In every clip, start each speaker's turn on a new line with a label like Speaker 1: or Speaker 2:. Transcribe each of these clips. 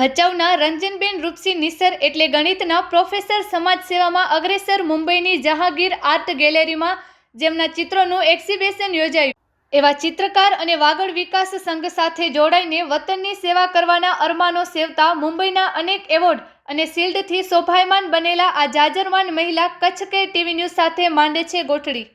Speaker 1: ભચાઉના રંજનબેન રૂપસી નિસર એટલે ગણિતના પ્રોફેસર સમાજ સેવામાં અગ્રેસર મુંબઈની જહાંગીર આર્ટ ગેલેરીમાં જેમના ચિત્રોનું એક્ઝિબિશન યોજાયું. એવા ચિત્રકાર અને વાગડ વિકાસ સંઘ સાથે જોડાઈને વતનની સેવા કરવાના અરમાનો સેવતા મુંબઈના અનેક એવોર્ડ અને શિલ્ડથી શોભાયમાન બનેલા આ જાજરમાન મહિલા કચ્છ કે ટીવી ન્યૂઝ સાથે માંડે છે ગોઠડી.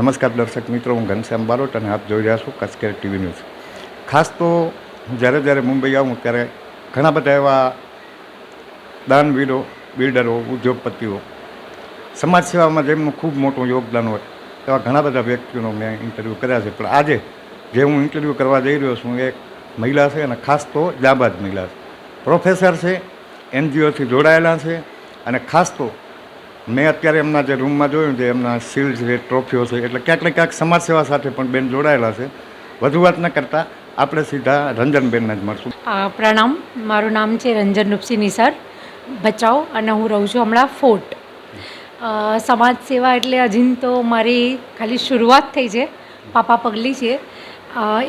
Speaker 2: નમસ્કાર દર્શક મિત્રો, હું ઘનશ્યામ બારોટ અને આપ જોઈ રહ્યા છો કચકેર ટીવી ન્યૂઝ. ખાસ તો હું જ્યારે જ્યારે મુંબઈ આવું, ત્યારે ઘણા બધા એવા દાનવીરો, બિલ્ડરો, ઉદ્યોગપતિઓ સમાજ સેવામાં જેમનું ખૂબ મોટું યોગદાન હોય એવા ઘણા બધા વ્યક્તિઓનો મેં ઇન્ટરવ્યૂ કર્યા છે. પણ આજે જે હું ઇન્ટરવ્યૂ કરવા જઈ રહ્યો છું, એ મહિલા છે અને ખાસ તો જાબાજ મહિલા છે. પ્રોફેસર છે એનજીઓથી જોડાયેલા છે અને ખાસ તો મેં અત્યારે એમના જે રૂમમાં જોયું છે, એમના શિલ્ડ છે ટ્રોફીઓ છે, એટલે ક્યાંક ને ક્યાંક સમાજ સેવા સાથે પણ બેન જોડાયેલા છે. વધુ વાત ન કરતાં આપણે સીધા રંજનબેનને જ મળશું.
Speaker 3: પ્રણામ. મારું નામ છે રંજન રૂપસિંહ નિસાર. બચાવ અને હું રહું છું હમણાં ફોર્ટ. સમાજ સેવા એટલે હજી તો મારી ખાલી શરૂઆત થઈ છે, પાપા પગલી છે.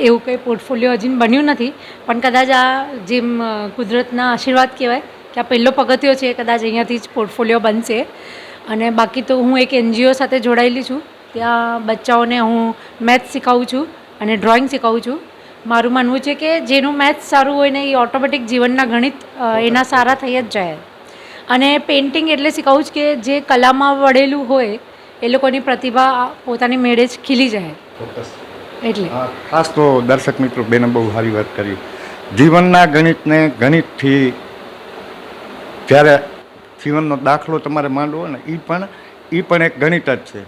Speaker 3: એવું કંઈ પોર્ટફોલિયો હજી બન્યું નથી. પણ કદાચ આ જેમ કુદરતના આશીર્વાદ કહેવાય કે આ પહેલો પગથિયો છે કદાચ અહીંયાથી જ પોર્ટફોલિયો બનશે. અને બાકી તો હું એક એનજીઓ સાથે જોડાયેલી છું. ત્યાં બચ્ચાઓને હું મેથ્સ શીખવું છું અને ડ્રોઈંગ શીખવું છું. મારું માનવું છે કે જેનું મેથ્સ સારું હોય ને એ ઓટોમેટિક જીવનના ગણિત એના સારા થઈ જ જાય. અને પેઇન્ટિંગ એટલે શીખવું જ કે જે કલામાં વળેલું હોય એ લોકોની પ્રતિભા પોતાની મેળે જ ખીલી જાય. એટલે.
Speaker 2: ખાસ તો દર્શક મિત્રો બેને બહુ સારી વાત કરી. જીવનના ગણિતને ગણિતથી જ્યારે જીવનનો દાખલો તમારે માંડવો ને એ પણ એ પણ એક ગણિત જ છે.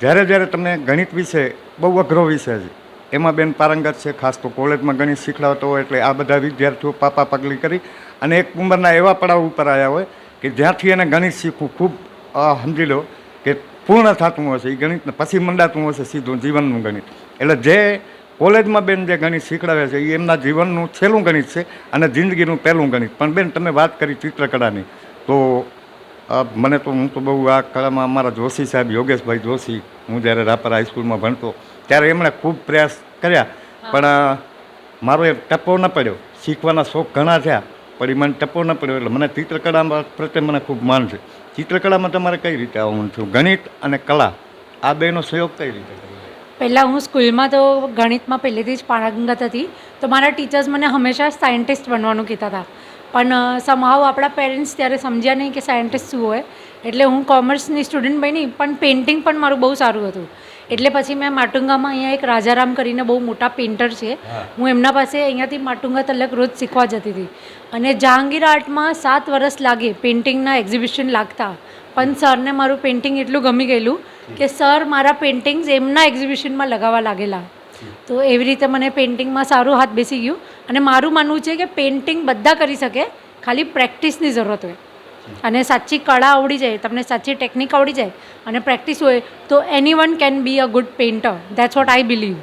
Speaker 2: જ્યારે જ્યારે તમને ગણિત વિશે બહુ અઘરો વિષય છે, એમાં બેન પારંગત છે, ખાસ તો કોલેજમાં ગણિત શીખડાવતો હોય એટલે આ બધા વિદ્યાર્થીઓ પાપા પગલી કરી અને એક ઉંમરના એવા પડાવ ઉપર આવ્યા હોય કે જ્યાંથી એને ગણિત શીખવું ખૂબ સમજી લો કે પૂર્ણ થતું હશે એ ગણિતને પછી મંડાતું હશે સીધું જીવનનું ગણિત. એટલે જે કોલેજમાં બેન જે ગણિત શીખડાવે છે એ એમના જીવનનું છેલ્લું ગણિત છે અને જિંદગીનું પહેલું ગણિત. પણ બેન તમે વાત કરી ચિત્રકળાની તો મને તો હું તો બહુ આ કળામાં અમારા જોશી સાહેબ યોગેશભાઈ જોશી હું જ્યારે રાપર હાઈસ્કૂલમાં ભણતો ત્યારે એમણે ખૂબ પ્રયાસ કર્યા. પણ મારો એ ટપો ન પડ્યો. શીખવાના શોખ ઘણા થયા પણ એ મને ટપો ન પડ્યો. એટલે મને ચિત્રકળામાં પ્રત્યે મને ખૂબ માન છે. ચિત્રકળામાં તમારે કઈ રીતે આવવાનું છું? ગણિત અને કલા આ બેનો સહયોગ કઈ રીતે કરવો?
Speaker 3: પહેલાં હું સ્કૂલમાં તો ગણિતમાં પહેલેથી જ પારંગત હતી. તો મારા ટીચર્સ મને હંમેશા સાયન્ટિસ્ટ બનવાનું કહેતા હતા. પણ સમાવ આપણા પેરેન્ટ્સ ત્યારે સમજ્યા નહીં કે સાયન્ટિસ્ટ શું હોય. એટલે હું કોમર્સની સ્ટુડન્ટ બની પણ પેઇન્ટિંગ પણ મારું બહુ સારું હતું. એટલે પછી મેં માટુંગામાં અહીંયા એક રાજારામ કરીને બહુ મોટા પેઇન્ટર છે. હું. એમના પાસે અહીંયાથી માટુંગા તલક રોજ શીખવા જતી હતી. અને જહાંગીર આર્ટમાં સાત વર્ષ લાગે પેઇન્ટિંગના એક્ઝિબિશન લાગતા. પણ સરને મારું પેઇન્ટિંગ એટલું ગમી ગયેલું કે સર મારા પેઇન્ટિંગ્સ એમના એક્ઝિબિશનમાં લગાવવા લાગેલા. તો એવી રીતે મને પેઇન્ટિંગમાં સારું હાથ બેસી ગયું. અને મારું માનવું છે કે પેઇન્ટિંગ બધા કરી શકે ખાલી પ્રેક્ટિસની જરૂરત હોય. અને સાચી કળા આવડી જાય તમને સાચી ટેકનિક આવડી જાય અને પ્રેક્ટિસ હોય તો any one can be a good painter that's what I believe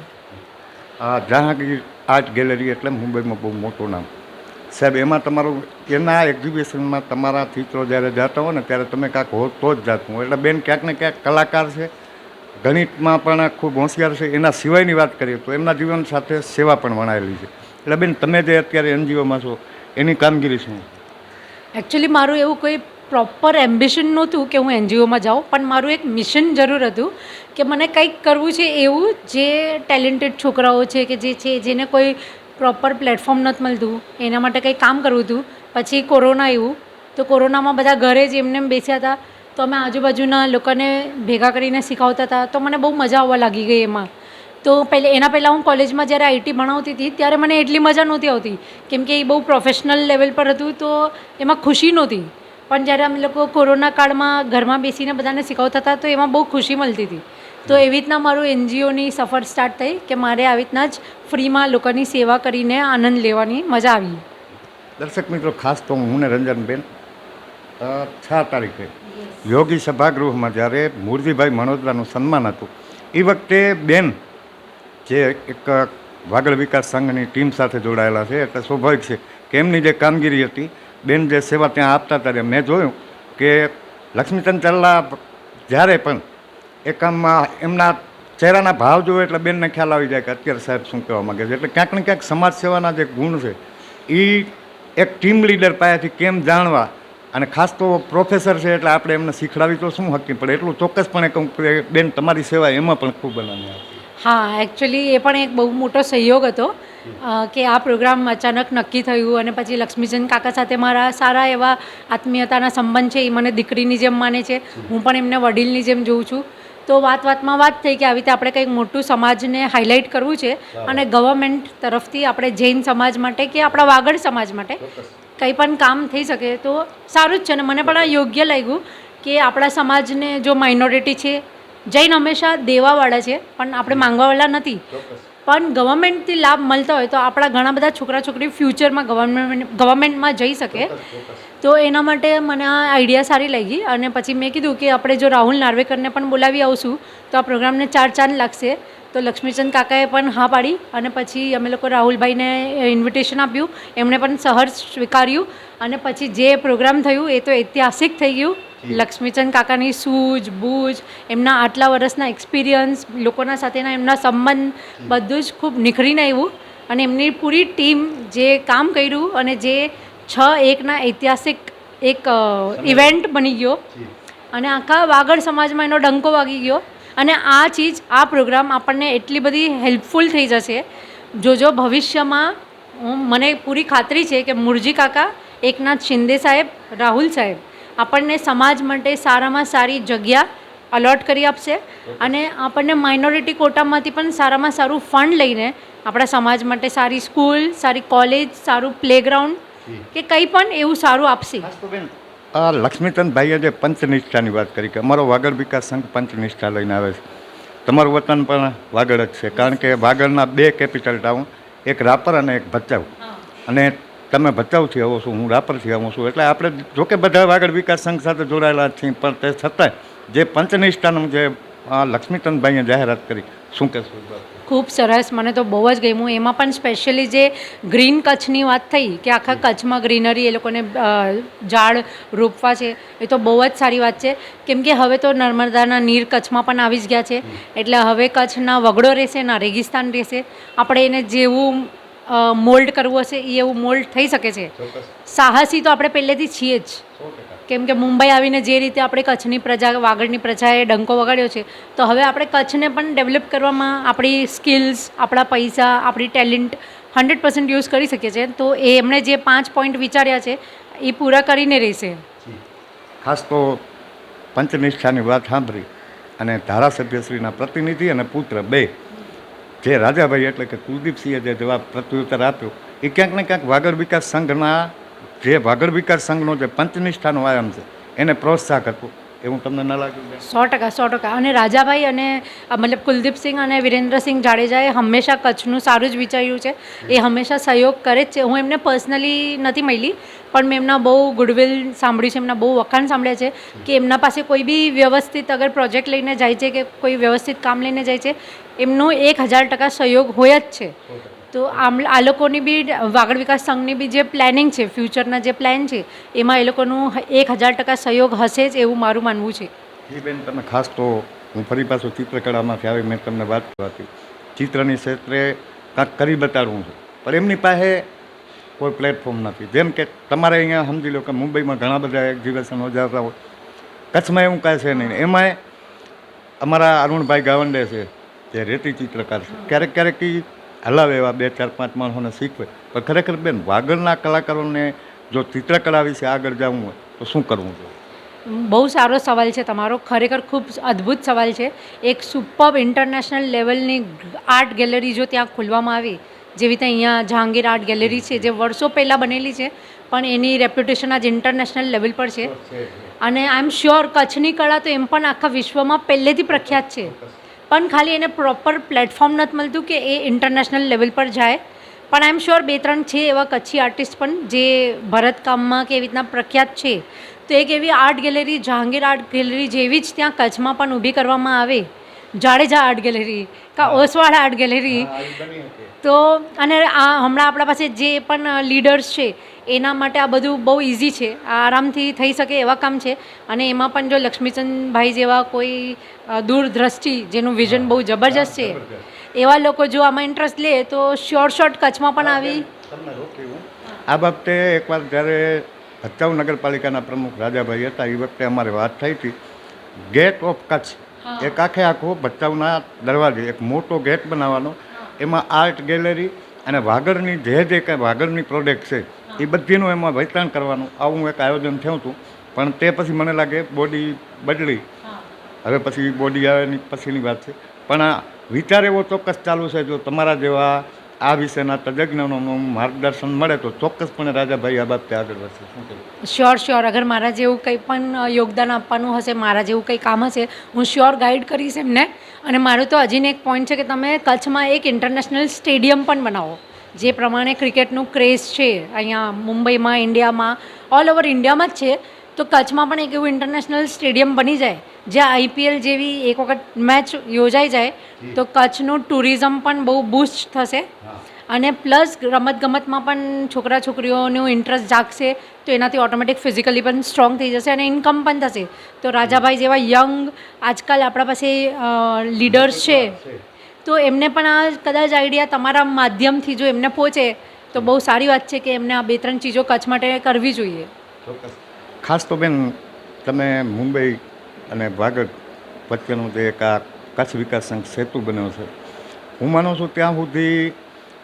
Speaker 2: આ જહાંગીર આર્ટ ગેલેરી એટલે મુંબઈમાં બહુ મોટું નામ. સાહેબ, એમાં તમારું, એના એક્ઝિબિશનમાં તમારા ચિત્રો જ્યારે જતા હો ને, ત્યારે તમે કાંક હો તો જ જાતું એટલે બેન ક્યાંક ને ક્યાંક કલાકાર છે, ગણિતમાં પણ ખૂબ હોશિયાર છે, એના સિવાયની વાત કરીએ તો એમના જીવન સાથે સેવા પણ વણાયેલી છે. એટલે બેન, તમે જે અત્યારે એનજીઓમાં છો, એની કામગીરી શું?
Speaker 3: એકચ્યુઅલી મારું એવું કોઈ પ્રોપર એમ્બિશન નહોતું કે હું એનજીઓમાં જાઉં, પણ મારું એક મિશન જરૂર હતું કે મને કંઈક કરવું છે એવું જે ટેલેન્ટેડ છોકરાઓ છે કે જે છે, જેને કોઈ પ્રોપર પ્લેટફોર્મ નથી મળતું. એના માટે કંઈ કામ કરવું હતું. પછી કોરોના આવ્યું. તો કોરોનામાં બધા ઘરે જ એમને એમ બેસ્યા હતા. તો અમે આજુબાજુના લોકોને ભેગા કરીને શીખવતા હતા. તો મને બહુ મજા આવવા લાગી ગઈ એમાં. તો પહેલે, એના પહેલાં હું કોલેજમાં જ્યારે આઈટી ભણાવતી હતી, ત્યારે મને એટલી મજા નહોતી આવતી. કેમ કે એ બહુ પ્રોફેશનલ લેવલ પર હતું, તો એમાં ખુશી નહોતી. પણ જ્યારે અમે લોકો કોરોના કાળમાં ઘરમાં બેસીને બધાને શીખવતા હતા, તો એમાં બહુ ખુશી મળતી હતી. તો એવી રીતના મારું એનજીઓની સફર સ્ટાર્ટ થઈ કે મારે આવી રીતના જ ફ્રીમાં લોકોની સેવા કરીને આનંદ લેવાની મજા આવી.
Speaker 2: દર્શક મિત્રો, ખાસ તો હું ને રંજનબેન છ તારીખે યોગી સભાગૃહમાં જ્યારે મૂર્તિભાઈ મનોદરાનું સન્માન હતું, એ વખતે બેન જે એક વાગડ વિકાસ સંઘની ટીમ સાથે જોડાયેલા છે, એટલે સ્વાભાવિક છે કે એમની જે કામગીરી હતી, બેન જે સેવા ત્યાં આપતા ત્યારે મેં જોયું કે લક્ષ્મીચંદ ચલ્લા જ્યારે પણ એક આમ એમના ચહેરાના ભાવ જોવે એટલે બેનને ખ્યાલ આવી જાય કે અત્યારે સાહેબ શું કહેવા માગે છે. એટલે ક્યાંક ને ક્યાંક સમાજ સેવાના જે ગુણ છે એ એક ટીમ લીડર પાસેથી કેમ જાણવા? અને ખાસ તો પ્રોફેસર છે એટલે આપણે એમને શીખડાવી તો શું હકી પડે એટલું ચોક્કસપણે કહું કે બેન, તમારી સેવા એમાં પણ ખૂબ બનાવી
Speaker 3: હા એકચ્યુઅલી એ પણ એક બહુ મોટો સહયોગ હતો કે આ પ્રોગ્રામ અચાનક નક્કી થયું અને પછી લક્ષ્મીચંદ કાકા સાથે મારા સારા એવા આત્મીયતાના સંબંધ છે એ મને દીકરીની જેમ માને છે. હું પણ એમને વડીલની જેમ જોઉં છું. તો વાત વાતમાં વાત થઈ કે આવી રીતે આપણે કંઈક મોટું સમાજને હાઇલાઇટ કરવું છે. અને ગવર્મેન્ટ તરફથી આપણે જૈન સમાજ માટે કે આપણા વાગડ સમાજ માટે કંઈ પણ કામ થઈ શકે તો સારું જ છે. ને મને પણ આ યોગ્ય લાગ્યું કે આપણા સમાજને જો માઇનોરિટી છે જૈન હંમેશા દેવાવાળા છે પણ આપણે માંગવાવાળા નથી. પણ ગવર્મેન્ટથી લાભ મળતા હોય તો આપણા ઘણા બધા છોકરા છોકરી ફ્યુચરમાં ગવર્મેન્ટ ગવર્મેન્ટમાં જઈ શકે. તો એના માટે મને આ આઈડિયા સારી લાગી અને પછી મેં કીધું કે આપણે જો રાહુલ નાર્વેકરને પણ બોલાવી આવશું તો આ પ્રોગ્રામને ચાર ચાંદ લાગશે. તો લક્ષ્મીચંદ કાકાએ પણ હા પાડી અને પછી અમે લોકો રાહુલભાઈને ઇન્વિટેશન આપ્યું. એમણે પણ સહર્ષ સ્વીકાર્યું અને પછી જે પ્રોગ્રામ થયું એ તો ઐતિહાસિક થઈ ગયું. લક્ષ્મીચંદ કાકાની સૂઝ બૂઝ એમના આટલા વર્ષના એક્સપિરિયન્સ લોકોના સાથેના એમના સંબંધ બધું જ ખૂબ નિખરીને આવ્યું. અને એમની પૂરી ટીમ જે કામ કર્યું અને જે છ એકના ઐતિહાસિક એક ઇવેન્ટ બની ગયો. અને આખા વાગડ સમાજમાં એનો ડંકો વાગી ગયો. અને આ ચીજ આ પ્રોગ્રામ આપણને એટલી બધી હેલ્પફુલ થઈ જશે. જોજો ભવિષ્યમાં હું મને પૂરી ખાતરી છે કે મુરજી કાકા એકનાથ શિંદે સાહેબ રાહુલ સાહેબ આપણને સમાજ માટે સારામાં સારી જગ્યા અલોટ કરી આપશે અને આપણને માઇનોરિટી કોટામાંથી પણ સારામાં સારું ફંડ લઈને આપણા સમાજ માટે સારી સ્કૂલ સારી કોલેજ સારું પ્લેગ્રાઉન્ડ કે કંઈ પણ એવું સારું આપશે.
Speaker 2: આ લક્ષ્મીચંદભાઈએ જે પંચનિષ્ઠાની વાત કરી કે અમારો વાગડ વિકાસ સંઘ પંચનિષ્ઠા લઈને આવે છે. તમારું વતન પણ વાગડ જ છે કારણ કે વાગડના બે કેપિટલ ટાઉન એક રાપર અને એક ભચાઉ. અને તમે ભચાઉથી આવો છો હું રાપરથી આવું છું એટલે આપણે જોકે બધા વાગડ વિકાસ સંઘ સાથે જોડાયેલા છીએ પણ તે છતાંય જે પંચનિષ્ઠાનું જે આ લક્ષ્મીચંદભાઈએ જાહેરાત કરી શું કહેશું?
Speaker 3: ખૂબ સરસ મને તો બહુ જ ગમ્યું. એમાં પણ સ્પેશિયલી જે ગ્રીન કચ્છની વાત થઈ કે આખા કચ્છમાં ગ્રીનરી એ લોકોને ઝાડ રોપવા છે એ તો બહુ જ સારી વાત છે. કેમ કે હવે તો નર્મદાના નીર કચ્છમાં પણ આવી જ ગયા છે. એટલે હવે કચ્છના વગડો રહેશે ના રેગિસ્તાન રહેશે. આપણે એને જેવું મોલ્ડ કરવું હશે એ એવું મોલ્ડ થઈ શકે છે. સાહસી તો આપણે પહેલેથી છીએ જ. કેમ કે મુંબઈ આવીને જે રીતે આપણે કચ્છની પ્રજા, વાગડની પ્રજાએ ડંકો વગાડ્યો છે, તો હવે આપણે કચ્છને પણ ડેવલપ કરવામાં આપણી સ્કિલ્સ આપણા પૈસા, આપણી ટેલેન્ટ હંડ્રેડ પર્સન્ટ યુઝ કરી શકીએ છીએ. તો એ એમણે જે પાંચ પોઈન્ટ વિચાર્યા છે, એ પૂરા કરીને રહેશે.
Speaker 2: ખાસ તો પંચનિષ્ઠાની વાત સાંભળી અને ધારાસભ્યશ્રીના પ્રતિનિધિ અને પુત્ર બે. જે રાજાભાઈ એટલે કે કુલદીપસિંહે જે જવાબ પ્રત્યુત્તર આપ્યો, એ ક્યાંક ને ક્યાંક વાગડ વિકાસ સંઘના જે ભાગળ વિકાસ સંઘનો જે પંચનિષ્ઠાનો આયામ છે એને પ્રોત્સાહક આપવું એવું તમને ન લાગ્યું
Speaker 3: સો ટકા સો ટકા. અને રાજાભાઈ અને મતલબ કુલદીપસિંહ અને વિરેન્દ્રસિંહ જાડેજાએ હંમેશા કચ્છનું સારું જ વિચાર્યું છે. એ હંમેશા સહયોગ કરે જ છે. હું એમને પર્સનલી નથી મળી પણ મેં એમના બહુ ગુડવિલ સાંભળ્યું છે એમના બહુ વખાણ સાંભળ્યા છે કે એમના પાસે કોઈ બી વ્યવસ્થિત અગર પ્રોજેક્ટ લઈને જાય છે કે કોઈ વ્યવસ્થિત કામ લઈને જાય છે એમનો એક હજાર ટકા સહયોગ હોય જ છે. તો આમ આ લોકોની બી વાગડ વિકાસ સંઘની બી જે પ્લાનિંગ છે ફ્યુચરના જે પ્લાન છે, એમાં એ લોકોનું એક હજાર ટકા સહયોગ હશે જ એવું મારું માનવું છે.
Speaker 2: જી બેન તમે ખાસ તો હું ફરી પાછું ચિત્રકળામાંથી આવી મેં તમને વાત કરવાથી ચિત્રની ક્ષેત્રે કાંક કરી બતાડવું છે. પણ એમની પાસે કોઈ પ્લેટફોર્મ નથી. જેમ કે તમારે અહીંયા સમજી લો કે મુંબઈમાં ઘણા બધા એક્ઝિબિશન યોજાતા હોય. કચ્છમાં એવું કાંઈ છે નહીં. એમાંય અમારા અરુણભાઈ ગાવંડે છે, જે રેતી ચિત્રકાર છે. ક્યારેક ક્યારેક હલાવે એવા બે ચાર પાંચ માણસોને શીખવે. પણ ખરેખર બેન વાગડના કલાકારોને જો ચિત્રકળા વિશે આગળ જવું હોય તો શું કરવું જોઈએ?
Speaker 3: બહુ સારો સવાલ છે તમારો. ખરેખર ખૂબ અદ્ભુત સવાલ છે. એક સુપર ઇન્ટરનેશનલ લેવલની આર્ટ ગેલેરી જો ત્યાં ખોલવામાં આવી જેવી રીતે અહીંયા જહાંગીર આર્ટ ગેલેરી છે જે વર્ષો પહેલાં બનેલી છે પણ એની રેપ્યુટેશન આજ ઇન્ટરનેશનલ લેવલ પર છે. અને આઈ એમ શ્યોર કચ્છની કળા તો એમ પણ આખા વિશ્વમાં પહેલેથી પ્રખ્યાત છે. પણ ખાલી એને પ્રોપર પ્લેટફોર્મ નથી મળતું કે એ ઇન્ટરનેશનલ લેવલ પર જાય. પણ આઈ એમ શ્યોર બે ત્રણ છે એવા કચ્છી આર્ટિસ્ટ પણ જે ભરતકામમાં કે એવી રીતના પ્રખ્યાત છે. તો એક એવી art gallery Jahangir art gallery જેવી જ ત્યાં કચ્છમાં પણ ઊભી કરવામાં આવે. જાડેજા આર્ટ ગેલેરી કા ઓસવાળ આર્ટ ગેલેરી તો અને આ હમણાં આપણા પાસે જે પણ લીડર્સ છે એના માટે આ બધું બહુ ઇઝી છે. આ આરામથી થઈ શકે એવા કામ છે. અને એમાં પણ જો લક્ષ્મીચંદભાઈ જેવા કોઈ દૂરદ્રષ્ટિ જેનું વિઝન બહુ જબરજસ્ત છે એવા લોકો જો આમાં ઇન્ટરેસ્ટ લે તો શોર્ટ શોર્ટ કચ્છમાં પણ આવી.
Speaker 2: આ બાબતે એકવાર જ્યારે ભચાઉ નગરપાલિકાના પ્રમુખ રાજાભાઈ હતા એ વખતે અમારે વાત થઈ હતી. Gate of Kutch. એક આખે આખો ભચાઉના દરવાજે એક મોટો ગેટ બનાવવાનો. એમાં આર્ટ ગેલેરી અને વાગડની જે જે કંઈ વાગડની પ્રોડક્ટ છે એ બધીનું એમાં વેચાણ કરવાનું. આવું એક આયોજન થયું હતું. પણ તે પછી મને લાગે બોડી બદલી. હવે પછી બોડી આવે પછીની વાત છે. પણ આ વિચાર એવો ચોક્કસ ચાલુ છે જો તમારા જેવા આ વિશેના તજજ્ઞોનું માર્ગદર્શન મળે તો ચોક્કસપણે રાજાભાઈ આ બાબતે આગળ વધશે. શું કહેવું?
Speaker 3: શ્યોર શ્યોર અગર મારા જેવું કંઈ પણ યોગદાન આપવાનું હશે મારા જેવું કંઈ કામ હશે હું શ્યોર ગાઈડ કરીશ એમને. અને મારું તો હજીને એક પોઈન્ટ છે કે તમે કચ્છમાં એક ઇન્ટરનેશનલ સ્ટેડિયમ પણ બનાવો. જે પ્રમાણે ક્રિકેટનું ક્રેઝ છે અહીંયા મુંબઈમાં ઇન્ડિયામાં ઓલ ઓવર ઇન્ડિયામાં જ છે તો કચ્છમાં પણ એક એવું ઇન્ટરનેશનલ સ્ટેડિયમ બની જાય જ્યાં આઈપીએલ જેવી એક વખત મેચ યોજાઈ જાય તો કચ્છનું ટુરિઝમ પણ બહુ બૂસ્ટ થશે. અને પ્લસ રમતગમતમાં પણ છોકરા છોકરીઓનું ઇન્ટરેસ્ટ જાગશે તો એનાથી ઓટોમેટિક ફિઝિકલી પણ સ્ટ્રોંગ થઈ જશે અને ઇન્કમ પણ થશે. તો રાજાભાઈ જેવા યંગ આજકાલ આપણા પાસે લીડર્સ છે. તો એમને પણ આ કદાચ આઈડિયા તમારા માધ્યમથી જો એમને પહોંચે તો બહુ સારી વાત છે કે એમને આ બે ત્રણ ચીજો કચ્છ માટે કરવી જોઈએ.
Speaker 2: ખાસ તો બેન તમે મુંબઈ અને વાગડ વચ્ચેનું જે એક આ કચ્છ વિકાસ સંઘ સેતુ બન્યો છે હું માનું છું ત્યાં સુધી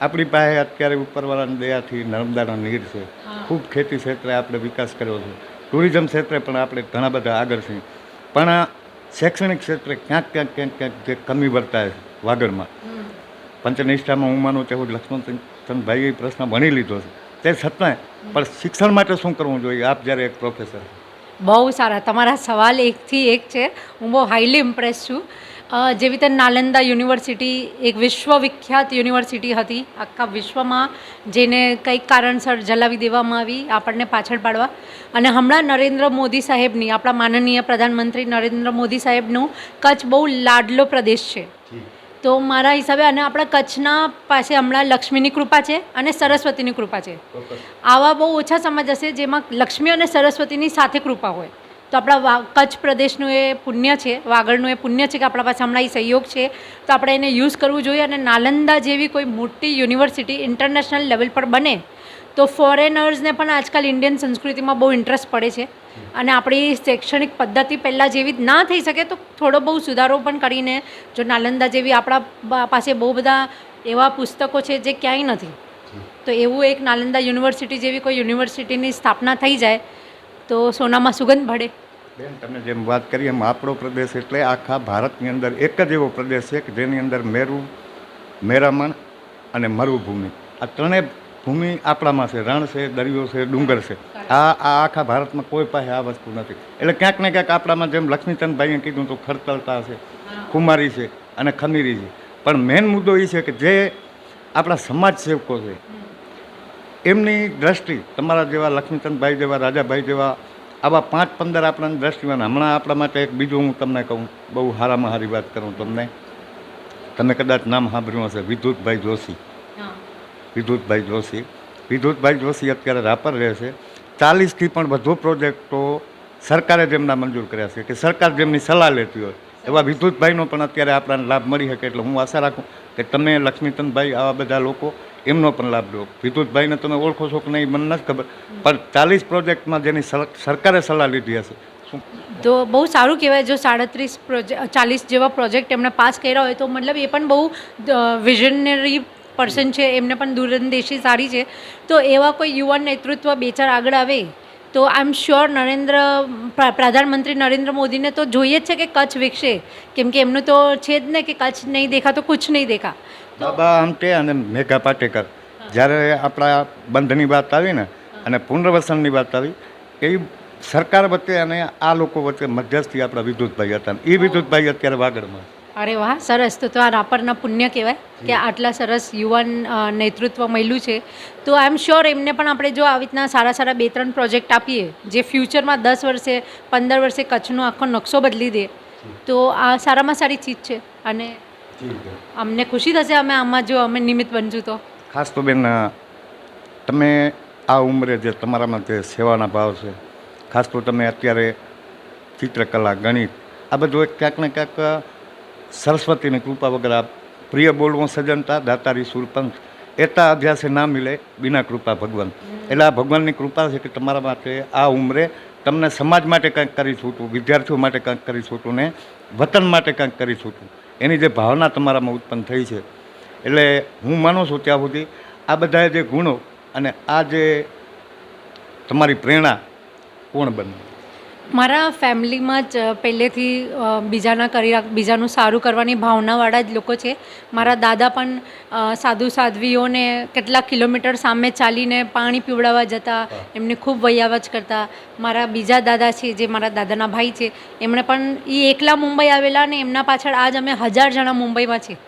Speaker 2: આપણી પાસે અત્યારે ઉપરવાળાની દયાથી નર્મદાના નીર છે. ખૂબ ખેતી ક્ષેત્રે આપણે વિકાસ કર્યો છે. ટુરિઝમ ક્ષેત્રે પણ આપણે ઘણા બધા આગળ છીએ. પણ શૈક્ષણિક ક્ષેત્રે ક્યાંક ક્યાંક ક્યાંક ક્યાંક જે કમી વર્તાય છે વાગડમાં. પંચનિષ્ઠામાં હું માનું તેવું લક્ષ્મણચંદભાઈએ પ્રશ્ન ભણી લીધો છે. તે છતાંય પણ શિક્ષણ માટે શું કરવું જોઈએ? આપ જ્યારે એક પ્રોફેસર
Speaker 3: બહુ સારા. તમારા સવાલ એકથી એક છે. હું બહુ હાઈલી ઇમ્પ્રેસ છું. જેવી રીતે નાલંદા યુનિવર્સિટી એક વિશ્વવિખ્યાત યુનિવર્સિટી હતી. આખા વિશ્વમાં જેને કંઈક કારણસર જલાવી દેવામાં આવી આપણને પાછળ પાડવા. અને હમણાં નરેન્દ્ર મોદી સાહેબની આપણા માનનીય પ્રધાનમંત્રી નરેન્દ્ર મોદી સાહેબનું કચ્છ બહુ લાડલો પ્રદેશ છે. તો મારા હિસાબે અને આપણા કચ્છના પાસે હમણાં લક્ષ્મીની કૃપા છે અને સરસ્વતીની કૃપા છે. આવા બહુ ઓછા સમાજ હશે જેમાં લક્ષ્મી અને સરસ્વતીની સાથે કૃપા હોય. તો આપણા વા કચ્છ પ્રદેશનું એ પુણ્ય છે વાગડનું એ પુણ્ય છે કે આપણા પાસે હમણાં એ સહયોગ છે. તો આપણે એને યુઝ કરવું જોઈએ અને નાલંદા જેવી કોઈ મોટી યુનિવર્સિટી ઇન્ટરનેશનલ લેવલ પર બને તો ફોરેનર્સને પણ આજકાલ ઇન્ડિયન સંસ્કૃતિમાં બહુ ઇન્ટરેસ્ટ પડે છે. અને આપણી શૈક્ષણિક પદ્ધતિ પહેલાં જેવી ના થઈ શકે તો થોડો બહુ સુધારો પણ કરીને જો નાલંદા જેવી આપણા પાસે બહુ બધા એવા પુસ્તકો છે જે ક્યાંય નથી. તો એવું એક નાલંદા યુનિવર્સિટી જેવી કોઈ યુનિવર્સિટીની સ્થાપના થઈ જાય તો સોનામાં સુગંધ ભળે.
Speaker 2: બેન તમે જેમ વાત કરી એમ આપણો પ્રદેશ એટલે આખા ભારતની અંદર એક જ એવો પ્રદેશ છે કે જેની અંદર મેરુ, મેરામણ અને મરુભૂમિ. આ ત્રણેય ભૂમિ આપણામાં છે રણ છે દરિયો છે ડુંગર છે. આ આ આખા ભારતમાં કોઈ પાસે આ વસ્તુ નથી. એટલે ક્યાંક ને ક્યાંક આપણામાં જેમ લક્ષ્મીચંદભાઈએ કીધું તો ખડતલતા છે કુમારી છે અને ખમીરી છે. પણ મેઇન મુદ્દો એ છે કે જે આપણા સમાજ સેવકો છે એમની દ્રષ્ટિ તમારા જેવા લક્ષ્મીચંદભાઈ જેવા રાજાભાઈ જેવા આવા પાંચ પંદર આપણાની દ્રષ્ટિમાં હમણાં આપણા માટે એક બીજું હું તમને કહું બહુ હારામાં હારી વાત કરું તમને. તમે કદાચ નામ સાંભળ્યું હશે વિદ્યુતભાઈ જોશી. વિદ્યુતભાઈ જોશી. વિદ્યુતભાઈ જોશી અત્યારે રાપર રહે છે. ચાલીસથી પણ વધુ પ્રોજેક્ટો સરકારે જેમના મંજૂર કર્યા છે કે સરકાર જેમની સલાહ લેતી હોય, એવા વિદ્યુતભાઈનો પણ અત્યારે આપણને લાભ મળી શકે એટલે હું આશા રાખું કે તમે લક્ષ્મીચંદભાઈ આવા બધા લોકો એમનો પણ લાભ લો. વિદ્યુતભાઈને તમે ઓળખો છો કે નહીં મને નથી ખબર. પણ ચાલીસ પ્રોજેક્ટમાં જેની સર- સરકારે સલાહ લીધી હશે. શું?
Speaker 3: તો બહુ સારું કહેવાય જો સાડત્રીસ પ્રોજેક્ટ ચાલીસ જેવા પ્રોજેક્ટ એમણે પાસ કર્યા હોય તો મતલબ એ પણ બહુ વિઝનરી પર્સન છે, એમને પણ દૂરંદેશી સારી છે. તો એવા કોઈ યુવાન નેતૃત્વ બે ચાર આગળ આવે, તો આઈ એમ શ્યોર નરેન્દ્ર પ્રધાનમંત્રી નરેન્દ્ર મોદીને તો જોઈએ જ છે કે કચ્છ વિકસે. કેમ કે એમનું તો છે જ ને કે કચ્છ નહીં દેખા તો કુછ નહીં દેખા.
Speaker 2: બાબા આમટે અને મેઘા પાટેકર. જ્યારે આપણા બંધની વાત આવી ને, અને પુનર્વસનની વાત આવી, એવી સરકાર વચ્ચે અને આ લોકો વચ્ચે મધ્યસ્થી આપણા વિદ્યુતભાઈ હતા. એ વિદ્યુતભાઈ અત્યારે વાગડમાં.
Speaker 3: અરે વાહ સરસ. તો તો આ રાપરના પુણ્ય કહેવાય કે આટલા સરસ યુવાન નેતૃત્વ મળ્યું છે. તો આઈ એમ શ્યોર એમને પણ આપણે જો આવી રીતના સારા સારા બે ત્રણ પ્રોજેક્ટ આપીએ જે ફ્યુચરમાં દસ વર્ષે પંદર વર્ષે કચ્છનો આખો નકશો બદલી દે તો આ સારામાં સારી ચીજ છે. અને અમને ખુશી થશે અમે આમાં જો અમે નિમિત્ત બનશું તો.
Speaker 2: ખાસ તો બેન તમે આ ઉંમરે જે તમારામાં જે સેવાના ભાવ છે ખાસ તો તમે અત્યારે ચિત્રકલા ગણિત આ બધું ક્યાંક ને ક્યાંક સરસ્વતીની કૃપા વગર આ પ્રિય બોલવો સજનતા દાતારી સુરપંથ, એતા અભ્યાસે ના મિલે બિના કૃપા ભગવાન. એટલે આ ભગવાનની કૃપા છે કે તમારા માટે આ ઉંમરે તમને સમાજ માટે કંઈક કરી છૂટું, વિદ્યાર્થીઓ માટે કંઈક કરી છૂટું ને વતન માટે કંઈક કરી છૂટું. એની જે ભાવના તમારામાં ઉત્પન્ન થઈ છે. એટલે હું માનું છું ત્યાં સુધી આ બધા જે ગુણો અને આ જે તમારી પ્રેરણા કોણ બને
Speaker 3: મારા ફેમિલીમાં જ પહેલેથી બીજાના કરી બીજાનું સારું કરવાની ભાવનાવાળા જ લોકો છે. મારા દાદા પણ સાધુ સાધ્વીઓને કેટલાક કિલોમીટર સામે ચાલીને પાણી પીવડાવવા જતા એમને ખૂબ વૈયાવચ કરતા. મારા બીજા દાદા છે જે મારા દાદાના ભાઈ છે એમણે પણ એ એકલા મુંબઈ આવેલા અને એમના પાછળ આજ અમે હજાર જણા મુંબઈમાં છીએ.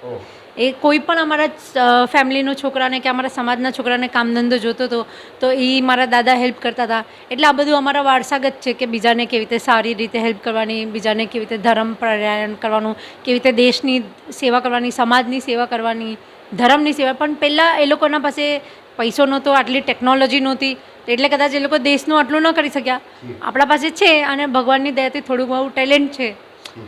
Speaker 3: એ કોઈ પણ અમારા ફેમિલીનો છોકરાને કે અમારા સમાજના છોકરાને કામ ધંધો જોતો હતો તો એ મારા દાદા હેલ્પ કરતા હતા. એટલે આ બધું અમારા વારસાગત છે કે બીજાને કેવી રીતે સારી રીતે હેલ્પ કરવાની, બીજાને કેવી રીતે ધર્મ પ્રયાણ કરવાનું, કેવી રીતે દેશની સેવા કરવાની, સમાજની સેવા કરવાની, ધર્મની સેવા. પણ પહેલાં એ લોકોના પાસે પૈસો નહોતો, આટલી ટેકનોલોજી નહોતી એટલે કદાચ એ લોકો દેશનું આટલું ન કરી શક્યા. આપણા પાસે છે અને ભગવાનની દયાથી થોડું બહુ ટેલેન્ટ છે.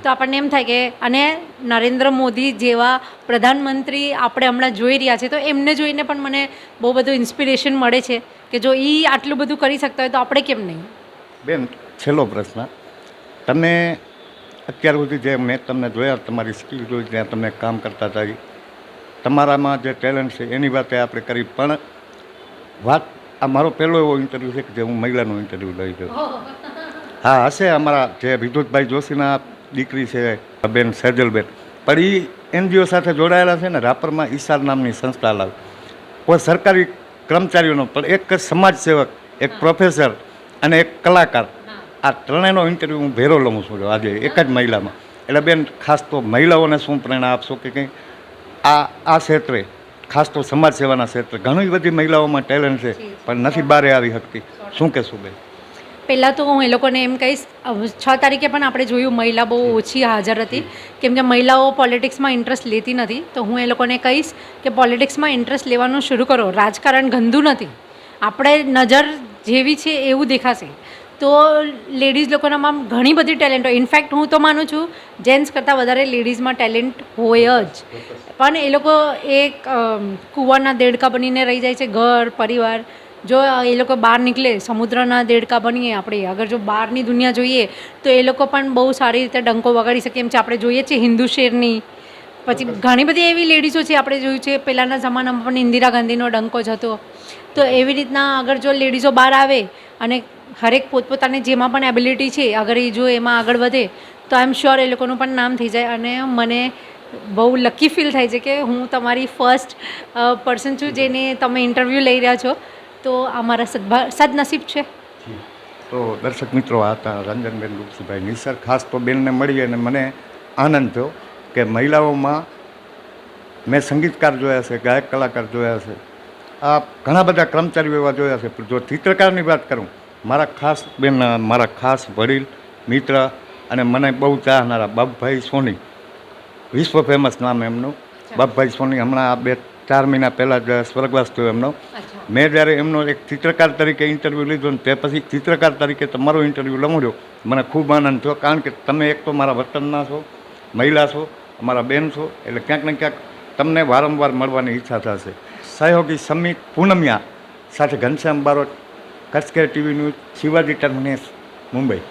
Speaker 3: તો આપણને એમ થાય કે અને નરેન્દ્ર મોદી જેવા પ્રધાનમંત્રી આપણે હમણાં જોઈ રહ્યા છે તો એમને જોઈને પણ મને બહુ બધું ઇન્સ્પિરેશન મળે છે કે જો એ આટલું બધું કરી શકતા હોય તો આપણે કેમ નહીં?
Speaker 2: બેન છેલ્લો પ્રશ્ન. તમે અત્યાર સુધી જે મેં તમને જોયા તમારી સ્કિલ જોઈ ત્યાં તમે કામ કરતા હતા તમારામાં જે ટેલેન્ટ છે એની વાતે આપણે કરી પણ વાત આ મારો પહેલો એવો ઇન્ટરવ્યૂ છે કે જે હું મહિલાનો ઇન્ટરવ્યૂ લઈ ગયો. હા હશે અમારા જે વિદ્યુતભાઈ જોશીના દીકરી છે બેન સેજલબેન. પણ એ એનજીઓ સાથે જોડાયેલા છે ને રાપરમાં ઈશાર નામની સંસ્થા લાવ. કોઈ સરકારી કર્મચારીઓનો પણ એક સમાજ સેવક એક પ્રોફેસર અને એક કલાકાર. આ ત્રણેયનો ઇન્ટરવ્યૂ હું ભેરો લઉં છું આજે એક જ મહિલામાં. એટલે બેન ખાસ તો મહિલાઓને શું પ્રેરણા આપશો કે કંઈ? આ આ ક્ષેત્રે ખાસ તો સમાજ સેવાના ક્ષેત્રે ઘણી બધી મહિલાઓમાં ટેલેન્ટ છે પણ નથી બહાર આવી શકતી. શું કહેશું બેન?
Speaker 3: પહેલાં તો હું એ લોકોને એમ કહીશ છ તારીખે પણ આપણે જોયું મહિલા બહુ ઓછી હાજર હતી. કેમ કે મહિલાઓ પોલિટિક્સમાં ઇન્ટરેસ્ટ લેતી નથી. તો હું એ લોકોને કહીશ કે પોલિટિક્સમાં ઇન્ટરેસ્ટ લેવાનું શરૂ કરો. રાજકારણ ગંદુ નથી. આપણે નજર જેવી છે એવું દેખાશે. તો લેડીઝ લોકોનામાં ઘણી બધી ટેલેન્ટ હોય. ઇનફેક્ટ હું તો માનું છું જેન્ટ્સ કરતાં વધારે લેડીઝમાં ટેલેન્ટ હોય જ. પણ એ લોકો એક કૂવાના દેડકા બનીને રહી જાય છે ઘર પરિવાર. જો એ લોકો બહાર નીકળે, સમુદ્રના દેડકા બનીએ આપણે. અગર જો બહારની દુનિયા જોઈએ, તો એ લોકો પણ બહુ સારી રીતે ડંકો વગાડી શકે એમ છે. આપણે જોઈએ છીએ હિન્દુ શેરની. પછી ઘણી બધી એવી લેડીઝો છે, આપણે જોયું છે, પહેલાંના જમાનામાં પણ ઇન્દિરા ગાંધીનો ડંકો જ હતો. તો એવી રીતના અગર જો લેડીઝો બહાર આવે અને હરેક પોતપોતાની જેમાં પણ એબિલિટી છે, અગર એ જો એમાં આગળ વધે, તો આઈ એમ શ્યોર એ લોકોનું પણ નામ થઈ જાય. અને મને બહુ લકી ફીલ થાય છે કે હું તમારી ફર્સ્ટ પર્સન છું જેને તમે ઇન્ટરવ્યૂ લઈ રહ્યા છો. તો આ મારા સદભા સદનસીબ છે.
Speaker 2: તો દર્શક મિત્રો આ હતા રંજનબેન રૂપસુભાઈ નિસર. ખાસ તો બેનને મળી અને મને આનંદ થયો કે મહિલાઓમાં મેં સંગીતકાર જોયા છે ગાયક કલાકાર જોયા છે. આ ઘણા બધા કર્મચારીઓ એવા જોયા છે. પણ જો ચિત્રકારની વાત કરું મારા ખાસ બેન મારા ખાસ વડીલ મિત્ર અને મને બહુ ચાહનારા બાપભાઈ સોની વિશ્વ ફેમસ નામ એમનું. બાપભાઈ સોની હમણાં આ બે ચાર મહિના પહેલાં જ સ્વર્ગવાસ થયો એમનો. મેં જ્યારે એમનો એક ચિત્રકાર તરીકે ઇન્ટરવ્યૂ લીધો ને તે પછી ચિત્રકાર તરીકે તમારો ઇન્ટરવ્યૂ લમડ્યો મને ખૂબ આનંદ થયો કારણ કે તમે એક તો મારા વતનના છો મહિલા છો અમારા બેન છો એટલે ક્યાંક ને ક્યાંક તમને વારંવાર મળવાની ઈચ્છા થશે. સહયોગી સમિત પૂનમિયા સાથે Ghanshyam Barot Kutch care TV news Shivaji terminus Mumbai.